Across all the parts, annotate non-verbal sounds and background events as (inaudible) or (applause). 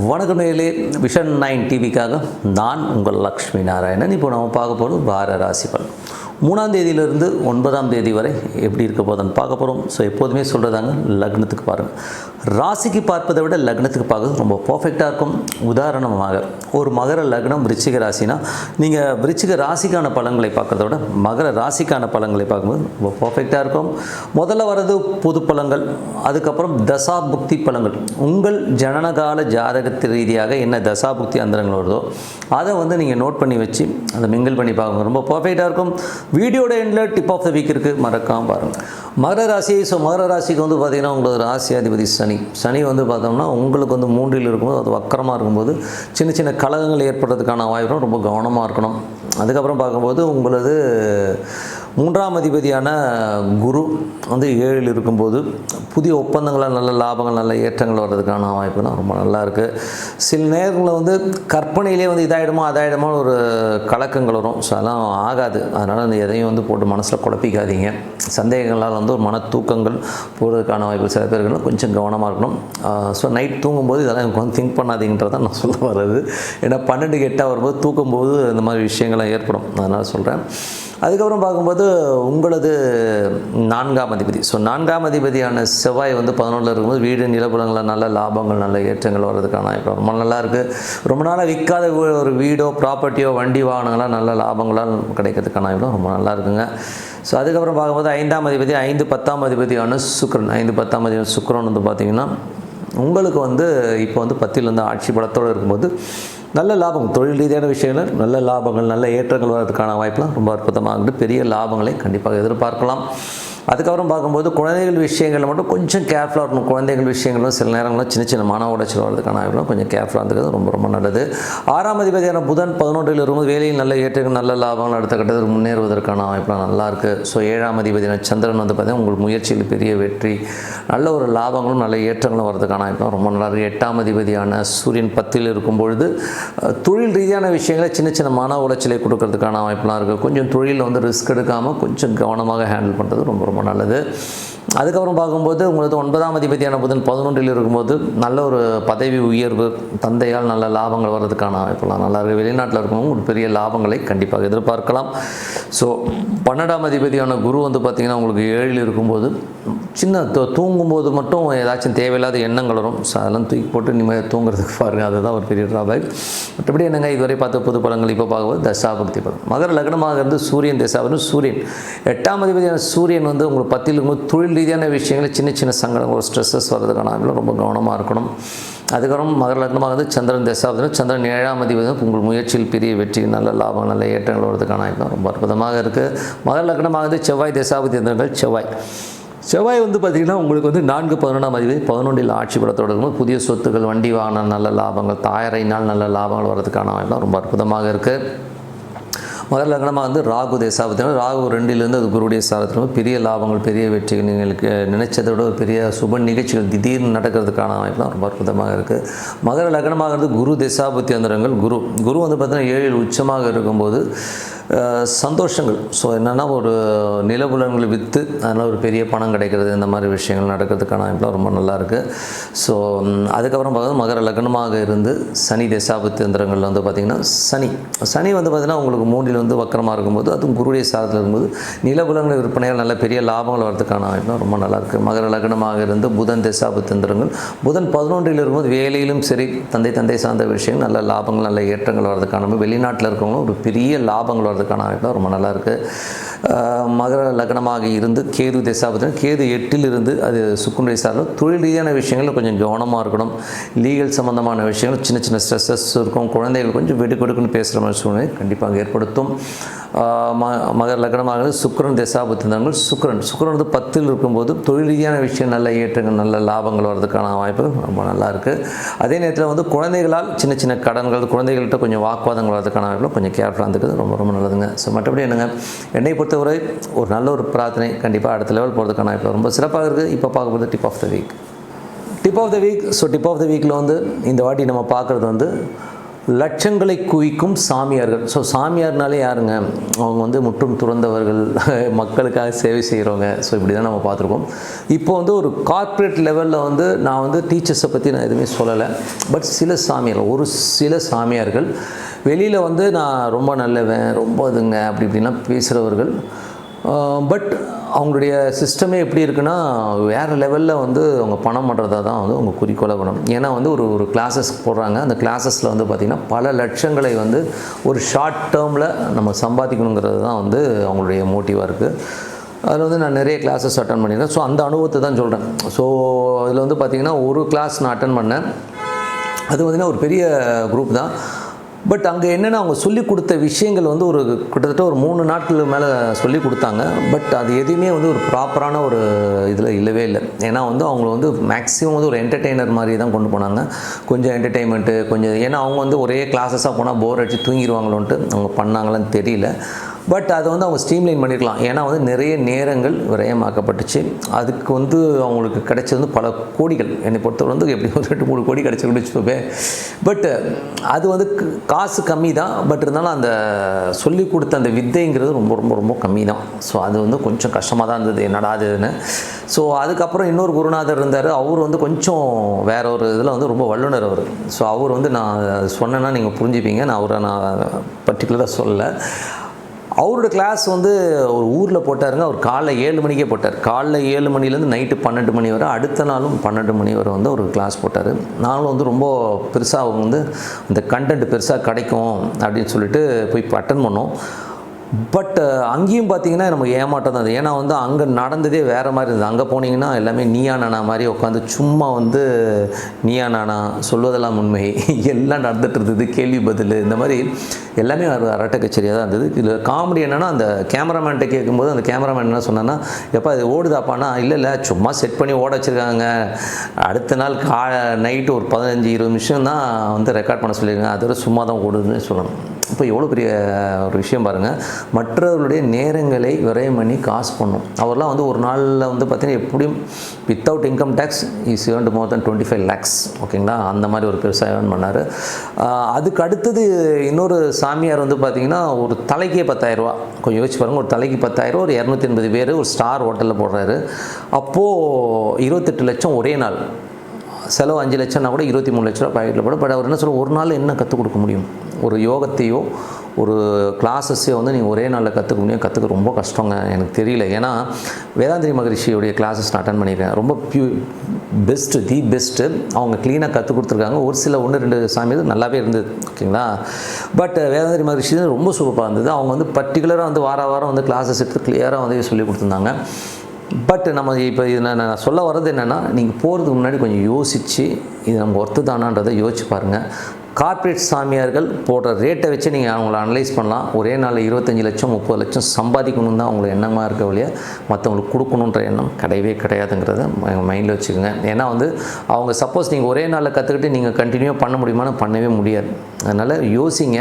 வணக்கம் நேர்களே vision nine டிவிக்காக நான் உங்கள் லக்ஷ்மி நாராயணன். இப்போ நம்ம பார்க்க போகிறது வார ராசி பலன். மூணாம் தேதியிலிருந்து ஒன்பதாம் தேதி வரை எப்படி இருக்க போதுன்னு பார்க்க போகிறோம் ஸோ எப்போதுமே சொல்கிறதாங்க லக்னத்துக்கு பாருங்கள் ராசிக்கு பார்ப்பதை விட லக்னத்துக்கு பார்க்கறது ரொம்ப பர்ஃபெக்டாக இருக்கும். உதாரணமாக ஒரு மகர லக்னம் விருச்சிக ராசினா நீங்கள் விருச்சிக ராசிக்கான பலன்களை பார்க்குறத விட மகர ராசிக்கான பலன்களை பார்க்கும்போது ரொம்ப பர்ஃபெக்டாக இருக்கும். முதல்ல வர்றது பொது பழங்கள் அதுக்கப்புறம் தசாபுக்தி பழங்கள் உங்கள் ஜனனகால ஜாதகத்து ரீதியாக என்ன தசாபுக்தி அந்தரங்கள் வருதோ அதை வந்து நீங்கள் நோட் பண்ணி வச்சு அதை மிங்கிள் பண்ணி பார்க்கணும் ரொம்ப பர்ஃபெக்டாக இருக்கும். வீடியோட எண்டில் டிப் ஆஃப் த வீக் இருக்குது மறக்காமல் பாருங்கள் மகர ராசி ஸோ மகர ராசிக்கு வந்து பார்த்திங்கன்னா உங்களோட ராசி அதிபதி சனி. சனி வந்து பார்த்தோம்னா உங்களுக்கு வந்து மூன்றில் இருக்கும்போது அது வக்கரமாக இருக்கும்போது சின்ன சின்ன கலகங்கள் ஏற்படுறதுக்கான வாய்ப்பு ரொம்ப கவனமாக இருக்கணும். அதுக்கப்புறம் பார்க்கும்போது உங்களது மூன்றாம் அதிபதியான குரு வந்து ஏழில் இருக்கும்போது புதிய ஒப்பந்தங்களால் நல்ல லாபங்கள் நல்ல ஏற்றங்கள் வர்றதுக்கான வாய்ப்புலாம் ரொம்ப நல்லா இருக்குது சில நேரங்களில் வந்து கற்பனையிலே வந்து இதாகிடுமோ அதாயிடுமோ ஒரு கலக்கங்கள் வரும். ஸோ அதெல்லாம் ஆகாது. அதனால் அந்த எதையும் வந்து போட்டு மனசில் குழப்பிக்காதீங்க. சந்தேகங்களால் வந்து ஒரு மன தூக்கங்கள் போகிறதுக்கான வாய்ப்பு சில பேர்கள் கொஞ்சம் கவனமாக இருக்கணும். ஸோ நைட் தூங்கும்போது இதெல்லாம் எனக்கு வந்து திங்க் பண்ணாதீங்கன்றதான் நான் சொல்ல வர்றது. ஏன்னா பன்னெண்டு எட்டாக வரும்போது தூக்கும்போது இந்த மாதிரி விஷயங்கள்லாம் ஏற்படும். அதனால் சொல்கிறேன் அதுக்கப்புறம் பார்க்கும்போது உங்களது நான்காம் அதிபதி. ஸோ நான்காம் அதிபதியான செவ்வாய் வந்து பதினொன்றில் இருக்கும்போது வீடு நிலப்புலங்களில் நல்ல லாபங்கள் நல்ல ஏற்றங்கள் வர்றதுக்கான இப்போ ரொம்ப நல்லா இருக்குது ரொம்ப நாளாக விற்காத ஒரு வீடோ ப்ராப்பர்ட்டியோ வண்டி வாகனங்களாக நல்ல லாபங்களாக கிடைக்கிறதுக்கான வாய்ப்பு. ரொம்ப நல்லா இருக்குங்க. ஸோ அதுக்கப்புறம் பார்க்கும்போது ஐந்தாம் அதிபதி ஐந்து பத்தாம் அதிபதியான சுக்ரன் ஐந்து பத்தாம் அதிபதி சுக்ரன் வந்து பார்த்திங்கன்னா உங்களுக்கு வந்து இப்போ வந்து பத்திலேருந்து ஆட்சி பலத்தோடு இருக்கும்போது நல்ல லாபம். தொழில் ரீதியான விஷயங்கள் நல்ல லாபங்கள் நல்ல ஏற்றங்கள் வர்றதுக்கான வாய்ப்புலாம் ரொம்ப அற்புதமாக இருக்குது பெரிய லாபங்களை கண்டிப்பாக எதிர்பார்க்கலாம். அதுக்கப்புறம் பார்க்கும்போது குழந்தைகள் விஷயங்களில் மட்டும் கொஞ்சம் கேர்ஃபுல்லாக இருக்கணும். குழந்தைகள் விஷயங்களும் சில நேரங்களில் சின்ன சின்ன மன உடைச்சல் வர்றதுக்கான வாய்ப்புலாம் கொஞ்சம் கேர்ஃபுல்லாக இருந்தது ரொம்ப ரொம்ப நல்லது. ஆறாம் அதிபதியான புதன் பதினொன்றில் இருக்கும்போது வேலையில் நல்ல ஏற்றங்கள் நல்ல லாபங்கள் அடுத்த கட்டத்தில் முன்னேறுவதற்கான வாய்ப்புலாம் நல்லா இருக்குது ஸோ ஏழாம் அதிபதியான சந்திரன் வந்து பார்த்திங்கன்னா உங்கள் முயற்சியில் பெரிய வெற்றி நல்ல ஒரு லாபங்களும் நல்ல ஏற்றங்களும் வர்றதுக்கான வாய்ப்புலாம் ரொம்ப நல்லா இருக்குது எட்டாம் அதிபதியான சூரியன் பத்தில் இருக்கும் பொழுது தொழில் ரீதியான விஷயங்களை சின்ன சின்ன மன உளைச்சலை கொடுக்கறதுக்கான வாய்ப்புலாம் இருக்குது கொஞ்சம் தொழிலில் வந்து ரிஸ்க் எடுக்காமல் கொஞ்சம் கவனமாக ஹேண்டில் பண்ணுறது ரொம்ப ரொம்ப நல்லது. அதுக்கப்புறம் பார்க்கும்போது உங்களுக்கு ஒன்பதாம் அதிபதியான புதன் பதினொன்றில் இருக்கும்போது நல்ல ஒரு பதவி உயர்வு தந்தையால் நல்ல லாபங்கள் வர்றதுக்கான வாய்ப்புலாம் நல்லா இருக்குது வெளிநாட்டில் இருக்கவங்க ஒரு பெரிய லாபங்களை கண்டிப்பாக எதிர்பார்க்கலாம். ஸோ பன்னெண்டாம் அதிபதியான குரு வந்து பார்த்திங்கன்னா உங்களுக்கு ஏழில் இருக்கும்போது சின்ன தூ- தூங்கும்போது மட்டும் ஏதாச்சும் தேவையில்லாத எண்ணங்கள் வரும். ஸோ அதெல்லாம் தூக்கி போட்டு நிம்மதியாக தூங்குறதுக்கு பாருங்கள் அதுதான் ஒரு பெரிய ட்ராபேக் மற்றபடி என்னங்க இதுவரை பார்த்த புது படங்கள் இப்போ பார்க்கும்போது தசாபக்தி படம் மகர லக்னமாக இருந்து சூரியன் தசாபுரம் சூரியன். எட்டாம் அதிபதியான சூரியன் வந்து உங்களுக்கு பத்தில் இருக்கும்போது தொழில் ரீதியான விஷயங்கள் சின்ன சின்ன சங்கடங்கள் ஒரு ஸ்ட்ரெஸ்ஸஸ் வர்றதுக்கான ரொம்ப கவனமாக இருக்கணும். அதுக்கப்புறம் மகர லக்னமாக வந்து சந்திரன் தசாபதினம் சந்திரன் ஏழாம் அதிபதி உங்கள் முயற்சியில் பெரிய வெற்றி நல்ல லாபம் நல்ல ஏற்றங்கள் வர்றதுக்கான வாய்ப்பு ரொம்ப அற்புதமாக இருக்குது மகர லக்னமாக வந்து செவ்வாய் தசாபதி எந்திரங்கள் செவ்வாய். செவ்வாய் வந்து பார்த்திங்கன்னா உங்களுக்கு வந்து நான்கு பதினொன்றாம் அதிபதி பதினொன்றில் ஆட்சி பட தொடங்கும்போது புதிய சொத்துக்கள் வண்டி வாகனம் நல்ல லாபங்கள் தாயரையினால் நல்ல லாபங்கள் வர்றதுக்கான வாய்ப்புலாம் ரொம்ப அற்புதமாக இருக்குது முதல் லக்னமாக வந்து ராகு தேசாபத்தினா ராகு ரெண்டிலேருந்து அது குருடைய சாரத்திலும் பெரிய லாபங்கள் பெரிய வெற்றிகள் நீங்கள் நினைச்சதை விட ஒரு பெரிய சுப நிகழ்ச்சிகள் திடீர்னு நடக்கிறதுக்கான வாய்ப்புலாம் ரொம்ப அற்புதமாக இருக்குது மகர லக்னமாக இருந்து குரு தேசாபத்தி அந்தரங்கள் குரு. குரு வந்து பார்த்திங்கன்னா ஏழில் உச்சமாக இருக்கும்போது சந்தோஷங்கள். ஸோ என்னென்னா ஒரு நிலபுலன்களை விற்று அதனால் ஒரு பெரிய பணம் கிடைக்கிறது இந்த மாதிரி விஷயங்கள் நடக்கிறதுக்கான வாய்ப்புலாம் ரொம்ப நல்லா இருக்குது ஸோ அதுக்கப்புறம் பார்த்தா மகர லக்னமாக இருந்து சனி தசாபத்தியந்திரங்கள் வந்து பார்த்திங்கன்னா சனி. சனி வந்து பார்த்திங்கன்னா உங்களுக்கு மூன்றில் வந்து வக்கரமாக இருக்கும்போது அதுவும் குருடைய சாதத்தில் இருக்கும்போது நிலபுலங்கள் விற்பனையால் நல்ல பெரிய லாபங்கள் வரதுக்கான வாய்ப்புலாம் ரொம்ப நல்லாயிருக்கு மகர லக்னமாக இருந்து புதன் தசாபத்தியந்திரங்கள் புதன் பதினொன்றில் இருக்கும்போது வேலையிலும் சரி தந்தை தந்தை சார்ந்த விஷயம் நல்ல லாபங்கள் நல்ல ஏற்றங்கள் வரதுக்கான வெளிநாட்டில் இருக்கவங்களும் ஒரு பெரிய லாபங்கள் வரதுக்கான வாய்ப்புலாம் ரொம்ப நல்லா இருக்குது மகர லக்னமாக இருந்து கேது தசாபத்தின் கேது எட்டில் இருந்து அது சுக்குனுடைய சார்ந்த தொழில் ரீதியான விஷயங்களில் கொஞ்சம் கவனமாக இருக்கணும். லீகல் சம்மந்தமான விஷயங்கள் சின்ன சின்ன ஸ்ட்ரெஸ்ஸஸ் இருக்கும் குழந்தைகள் கொஞ்சம் வெடுக்கெடுக்குன்னு பேசுகிற மாதிரி சூழ்நிலை கண்டிப்பாக ஏற்படுத்தும். மகர லக்னமாக சுக்ரன் சுக்கிரன் தசாபத்திரங்கள் சுக்ரன் வந்து பத்தில் இருக்கும்போது தொழில் ரீதியான விஷயம் நல்ல ஏற்றங்கள் நல்ல லாபங்கள் வர்றதுக்கான வாய்ப்பு ரொம்ப நல்லா இருக்குது அதே நேரத்தில் வந்து குழந்தைகளால் சின்ன சின்ன கடன்கள் குழந்தைகள்கிட்ட கொஞ்சம் வாக்குவாதங்கள் வர்றதுக்கான வாய்ப்பு கொஞ்சம் கேர்ஃபுல்லாக இருந்துக்கிறது ரொம்ப ரொம்ப நல்லதுங்க. ஸோ மற்றபடி என்னங்க? என்னை பொறுத்தவரை ஒரு நல்ல ஒரு பிரார்த்தனை கண்டிப்பாக அடுத்த லெவல் போகிறதுக்கான வாய்ப்பு ரொம்ப சிறப்பாக இருக்குது இப்போ பார்க்கும்போது tip of the week tip of the week so tip of the வீக்கில் வந்து இந்த வாட்டி நம்ம பார்க்குறது வந்து லட்சங்களை குவிக்கும் சாமியார்கள். ஸோ சாமியார்னாலே யாருங்க? அவங்க வந்து முற்றும் துறந்தவர்கள் (laughs) மக்களுக்காக சேவை செய்கிறவங்க ஸோ இப்படி தான் நம்ம பார்த்துருக்கோம். இப்போ வந்து ஒரு கார்ப்பரேட் லெவலில் வந்து நான் வந்து டீச்சர்ஸை பற்றி நான் எதுவுமே சொல்லலை. பட் சில சாமியார்கள் ஒரு சில சாமியார்கள் வெளியில் வந்து நான் ரொம்ப நல்லவன் ரொம்ப இதுங்க அப்படி இப்படிலாம் பேசுகிறவர்கள் பட் அவங்களுடைய சிஸ்டமே எப்படி இருக்குன்னா வேறு லெவலில் வந்து அவங்க பணம் பண்ணுறதா தான் வந்து அவங்க குறிக்கோளாக வேணும் ஏன்னா வந்து ஒரு ஒரு கிளாஸஸ் போடுறாங்க. அந்த கிளாஸஸில் வந்து பார்த்திங்கன்னா பல லட்சங்களை வந்து ஒரு ஷார்ட் டேர்மில் நம்ம சம்பாதிக்கணுங்கிறது தான் வந்து அவங்களுடைய மோட்டிவாக இருக்குது அதில் வந்து நான் நிறைய கிளாஸஸ் அட்டன் பண்ணியிருக்கேன். ஸோ அந்த அனுபவத்தை தான் சொல்கிறேன் ஸோ அதில் வந்து பார்த்திங்கன்னா ஒரு கிளாஸ் நான் அட்டன் பண்ணேன். அது பார்த்திங்கன்னா ஒரு பெரிய குரூப் தான். பட் அங்கே என்னென்னா அவங்க சொல்லி கொடுத்த விஷயங்கள் வந்து ஒரு கிட்டத்தட்ட ஒரு மூணு நாட்கள் மேலே சொல்லி கொடுத்தாங்க. பட் அது எதுவுமே வந்து ஒரு ப்ராப்பரான ஒரு இதில் இல்லவே இல்லை. ஏன்னா வந்து அவங்கள வந்து மேக்ஸிமம் வந்து ஒரு என்டர்டெய்னர் மாதிரி தான் கொண்டு போனாங்க. கொஞ்சம் என்டர்டெயின்மெண்ட்டு கொஞ்சம் ஏன்னா அவங்க வந்து ஒரே கிளாஸஸாக போனால் போர் அடித்து தூங்கிடுவாங்களோன்ட்டு அவங்க பண்ணாங்களான்னு தெரியல. பட் அதை வந்து அவங்க ஸ்ட்ரீம்லைன் பண்ணியிருக்கலாம் ஏன்னா வந்து நிறைய நேரங்கள் விரயமாக்கப்பட்டுச்சு. அதுக்கு வந்து அவங்களுக்கு கிடைச்சது வந்து பல கோடிகள். என்னை பொறுத்தவரை வந்து எப்படி ஒரு ரெண்டு மூணு கோடி கிடைச்சிருக்குன்னு வச்சுக்கோவே பட் அது வந்து காசு கம்மி தான் பட் இருந்தாலும் அந்த சொல்லி கொடுத்த அந்த வித்தைங்கிறது ரொம்ப ரொம்ப ரொம்ப கம்மி தான் ஸோ அது வந்து கொஞ்சம் கஷ்டமாக தான் இருந்தது. என்னடா அதுன்னு. ஸோ அதுக்கப்புறம் இன்னொரு குருநாதர் இருந்தார். அவர் வந்து கொஞ்சம் வேற ஒரு இதில் வந்து ரொம்ப வல்லுனர் அவர். ஸோ அவர் வந்து நான் சொன்னேன்னா நீங்கள் புரிஞ்சுப்பீங்க. நான் அவரை நான் பர்டிகுலராக சொல்லலை. அவரோட கிளாஸ் வந்து ஒரு ஊரில் போட்டாருங்க. அவர் காலைல ஏழு மணிக்கே போட்டார். காலைல ஏழு மணிலேருந்து நைட்டு பன்னெண்டு மணி வரை அடுத்த நாளும் பன்னெண்டு மணி வரை வந்து ஒரு கிளாஸ் போட்டார். நாங்களும் வந்து ரொம்ப பெருசாக அவங்க வந்து இந்த கண்டென்ட் பெருசாக கிடைக்கும் அப்படின்னு சொல்லிட்டு போய் அட்டன் பண்ணோம். பட் uh, அங்கேயும் பார்த்தீங்கன்னா நமக்கு ஏமாட்டம் தான் அது ஏன்னா வந்து அங்கே நடந்ததே வேறு மாதிரி இருந்தது. அங்கே போனீங்கன்னா எல்லாமே நீயா நானா மாதிரி உட்காந்து சும்மா வந்து நீயா நானா சொல்வதெல்லாம் உண்மை. (laughs) எல்லாம் நடந்துகிட்டு இருந்தது கேள்வி பதில் இந்த மாதிரி எல்லாமே அரட்டை கச்சேரியாக தான் இருந்தது. இதில் காமெடி என்னென்னா அந்த கேமராமேன்ட்ட கேட்கும்போது அந்த கேமராமேன் என்ன சொன்னான்னா எப்போ இது ஓடுதாப்பானா இல்லை இல்லை சும்மா செட் பண்ணி ஓட வச்சுருக்காங்க. அடுத்த நாள் கா நைட்டு ஒரு பதினஞ்சு இருபது நிமிஷம் தான் வந்து ரெக்கார்ட் பண்ண சொல்லியிருக்காங்க. அதோட சும்மா தான் ஓடுதுன்னு சொல்லணும். இப்போ எவ்வளோ பெரிய ஒரு விஷயம் பாருங்கள் மற்றவர்களுடைய நேரங்களை விரயம் பண்ணி காசு பண்ணும். அவர்லாம் வந்து ஒரு நாளில் வந்து பார்த்திங்கன்னா எப்படியும் without income tax is earned more then twenty five lakhs ஓகேங்களா அந்த மாதிரி ஒரு பெருசாக ஏர்ன் பண்ணார். அதுக்கு அடுத்தது இன்னொரு சாமியார் வந்து பார்த்திங்கன்னா ஒரு தலைக்கே பத்தாயிரரூவா கொஞ்சம் யோசிச்சு பாருங்கள் ஒரு தலைக்கு பத்தாயிரரூவா ஒரு இரநூத்தி எண்பது பேர் ஒரு ஸ்டார் ஹோட்டலில் போடுறாரு. அப்போது இருபத்தெட்டு லட்சம் ஒரே நாள். செலவு அஞ்சு லட்சம்னா கூட இருபத்தி மூணு லட்ச ரூபா பாக்கெட்டில் போட பட் அவர் என்ன சொல்ல ஒரு நாள் என்ன கற்றுக் கொடுக்க முடியும்? ஒரு யோகத்தையோ ஒரு கிளாஸஸையோ வந்து நீங்கள் ஒரே நாளில் கற்றுக்க முடியும். கற்றுக்க ரொம்ப கஷ்டங்க. எனக்கு தெரியல. ஏன்னா வேதாந்திரி மகரிஷியுடைய கிளாஸஸ் நான் அட்டன் பண்ணியிருக்கேன். ரொம்ப பியூ பெஸ்ட்டு தி பெஸ்ட்டு அவங்க க்ளீனாக கற்றுக் கொடுத்துருக்காங்க. ஒரு சில ஒன்று ரெண்டு சாமிகள் நல்லாவே இருந்தது. ஓகேங்களா? பட் வேதாந்திரி மகரிஷி ரொம்ப சூப்பராக இருந்தது. அவங்க வந்து பர்டிகுலராக வந்து வார வாரம் வந்து கிளாஸஸ் எடுத்து கிளியராக வந்து சொல்லி கொடுத்துருந்தாங்க. பட் நம்ம இப்போ இது நான் நான் சொல்ல வர்றது என்னென்னா நீங்கள் போகிறதுக்கு முன்னாடி கொஞ்சம் யோசித்து இது நம்ம ஒர்த்து தானான்றதை யோசிச்சு பாருங்கள் கார்ப்பரேட் சாமியார்கள் போடுற ரேட்டை வச்சு நீங்கள் அவங்கள அனலைஸ் பண்ணலாம். ஒரே நாளில் இருபத்தஞ்சி லட்சம் முப்பது லட்சம் சம்பாதிக்கணும் தான் அவங்களுக்கு எண்ணமாக இருக்க வழியாக மற்றவங்களுக்கு கொடுக்கணுன்ற எண்ணம் கிடையவே கிடையாதுங்கிறத மைண்டில் வச்சுக்கோங்க. ஏன்னா வந்து அவங்க சப்போஸ் நீங்கள் ஒரே நாளில் கற்றுக்கிட்டு நீங்கள் கண்டினியூ பண்ண முடியுமான்னு பண்ணவே முடியாது. அதனால் யோசிங்க.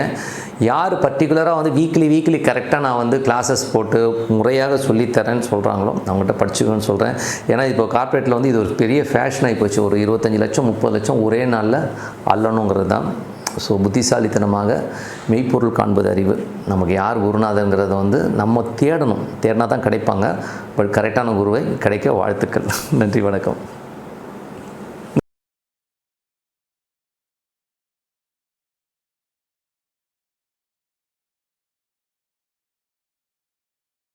யார் பர்டிகுலராக வந்து வீக்லி வீக்லி கரெக்டாக நான் வந்து கிளாஸஸ் போட்டு முறையாக சொல்லித்தரேன்னு சொல்கிறாங்களோ அவங்ககிட்ட படிச்சுக்கணும்னு சொல்கிறேன் ஏன்னா இப்போ கார்ப்பரேட்டில் வந்து இது ஒரு பெரிய ஃபேஷன் போச்சு. ஒரு இருபத்தஞ்சி லட்சம் முப்பது லட்சம் ஒரே நாளில் அல்லணுங்கிறது தான். ஸோ புத்திசாலித்தனமாக மெய்ப்பொருள் காண்பது அறிவு. நமக்கு யார் குருநாதங்கிறத வந்து நம்ம தேடணும். தேடினா தான் கிடைப்பாங்க. பட் கரெக்டான குருவை கிடைக்க வாழ்த்துக்கள். (laughs) நன்றி வணக்கம்.